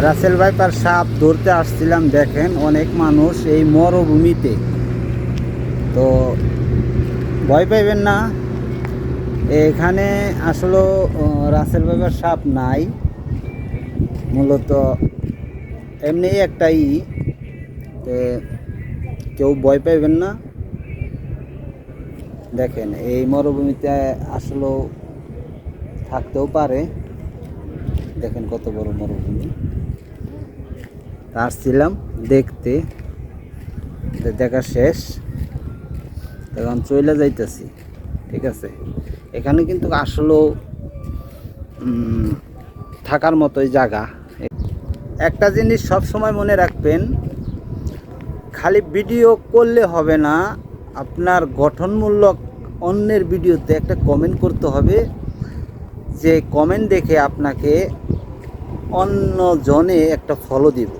Russell viper সাপ ধরতে আসছিলাম, দেখেন অনেক মানুষ এই মরুভূমিতে। তো ভয় পাইবেন না। এখানে আসলে রাসেল ভাইপার সাপ নাই। মূলত এমনি একটাই কেউ ভয় পাইবেন না। দেখেন এই মরুভূমিতে আসলেও থাকতেও পারে। দেখেন কত বড় মরুভূমি। আসছিলাম দেখতে। দেখা শেষ। এখন চলে যাইতেছি, ঠিক আছে? এখানে কিন্তু আসলেও থাকার মতোই জায়গা। একটা জিনিস সব সময় মনে রাখবেন, খালি ভিডিও করলে হবে না, আপনার গঠনমূলক অন্যের ভিডিওতে একটা কমেন্ট করতে হবে। যে কমেন্ট দেখে আপনাকে অন্য জনে একটা ফলও দিবে।